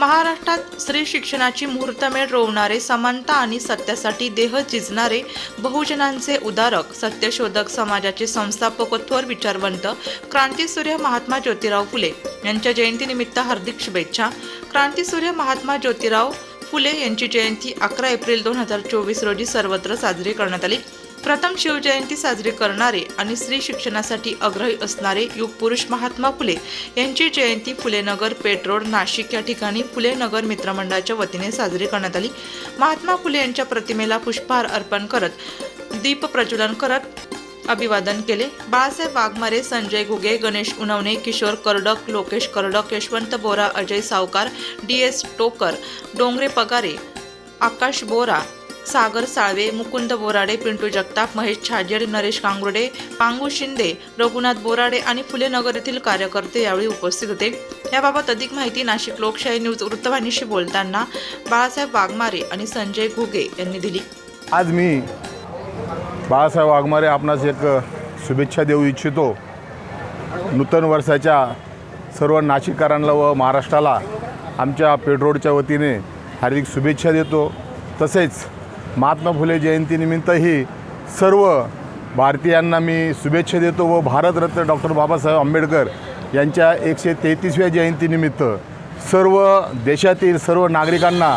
महाराष्ट्रात स्त्री शिक्षणाची मुहूर्तमेढ रोवणारे समानता आणि सत्यासाठी देह झिजणारे बहुजनांचे उदारक सत्यशोधक समाजाचे संस्थापक थोर विचारवंत क्रांतीसूर्य महात्मा ज्योतिराव फुले यांच्या जयंतीनिमित्त हार्दिक शुभेच्छा. क्रांतीसूर्य महात्मा ज्योतिराव फुले यांची जयंती अकरा एप्रिल दोन हजार चोवीस रोजी सर्वत्र साजरी करण्यात आली. प्रथम शिवजयंती साजरी करणारे आणि स्त्री शिक्षणासाठी आग्रही असणारे युग पुरुष महात्मा फुले यांची जयंती फुलेनगर पेठ रोड नाशिक या ठिकाणी फुलेनगर मित्रमंडळाच्या वतीने साजरी करण्यात आली. महात्मा फुले यांच्या प्रतिमेला पुष्पहार अर्पण करत दीप प्रज्वलन करत अभिवादन केले. बाळासाहेब वाघमारे संजय घुगे गणेश उनवणे किशोर करडक लोकेश करडक यशवंत बोरा अजय सावकार डी एस टोकर डोंगरे पगारे आकाश बोरा सागर साळवे मुकुंद बोराडे पिंटू जगताप महेश छाजेड नरेश कांगुर्डे पांगू शिंदे रघुनाथ बोराडे आणि फुलेनगर येथील कार्यकर्ते यावेळी उपस्थित होते. याबाबत अधिक माहिती नाशिक लोकशाही न्यूज वृत्तवाहिनीशी बोलताना बाळासाहेब वाघमारे आणि संजय घुगे यांनी दिली. आज मी बाळासाहेब वाघमारे आपणास एक शुभेच्छा देऊ इच्छितो. नूतन वर्षाच्या सर्व नाशिककरांना व महाराष्ट्राला आमच्या पेट्रोडच्या वतीने हार्दिक शुभेच्छा देतो. तसेच महात्मा फुले जयंतीनिमित्तही सर्व भारतीयांना मी शुभेच्छा देतो व भारतरत्न डॉक्टर बाबासाहेब आंबेडकर यांच्या एकशे तेहतीसव्या जयंतीनिमित्त सर्व देशातील सर्व नागरिकांना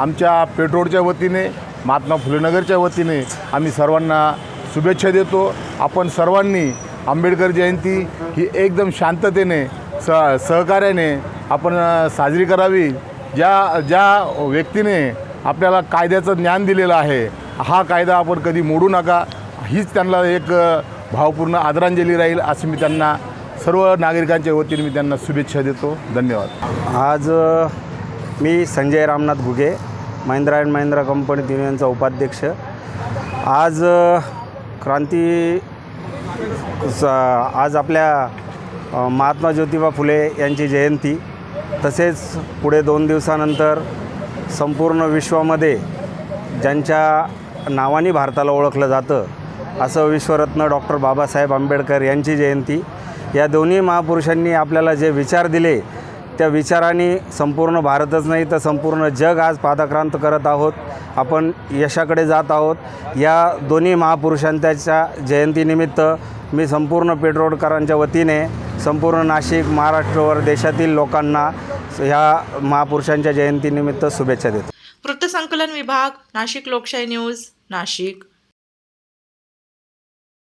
आमच्या पेट्रोलच्या वतीने महात्मा फुलेनगरच्या वतीने आम्ही सर्वांना शुभेच्छा देतो. आपण सर्वांनी आंबेडकर जयंती ही एकदम शांततेने स सहकार्याने आपण साजरी करावी. ज्या ज्या व्यक्तीने आपल्याला कायद्याचं ज्ञान दिलेलं आहे. हा कायदा आपण कधी मोडू नका. हीच त्यांना एक भावपूर्ण आदरांजली राहील असं मी त्यांना सर्व नागरिकांच्या वतीने मी त्यांना शुभेच्छा देतो. धन्यवाद. आज मी संजय रामनाथ घुगे महिंद्रा अँड महिंद्रा कंपनी युनियनचा उपाध्यक्ष. आज क्रांती आज आपल्या महात्मा ज्योतिबा फुले यांची जयंती. तसेच पुढे दोन दिवसानंतर संपूर्ण विश्वामध्ये ज्यांच्या नावाने भारताला ओळखलं जातं असं विश्वरत्न डॉक्टर बाबासाहेब आंबेडकर यांची जयंती. या दोन्ही महापुरुषांनी आपल्याला जे विचार दिले त्या विचारांनी संपूर्ण भारतच नाही तर संपूर्ण जग आज पादाक्रांत करत आहोत. आपण यशाकडे जात आहोत. या दोन्ही महापुरुषांच्या जयंतीनिमित्त मी संपूर्ण पेटरोडकरांच्या वतीने संपूर्ण नाशिक महाराष्ट्रवर देशातील लोकांना ह्या महापुरुषांच्या जयंतीनिमित्त शुभेच्छा देतो. वृत्तसंकलन विभाग नाशिक लोकशाही न्यूज नाशिक.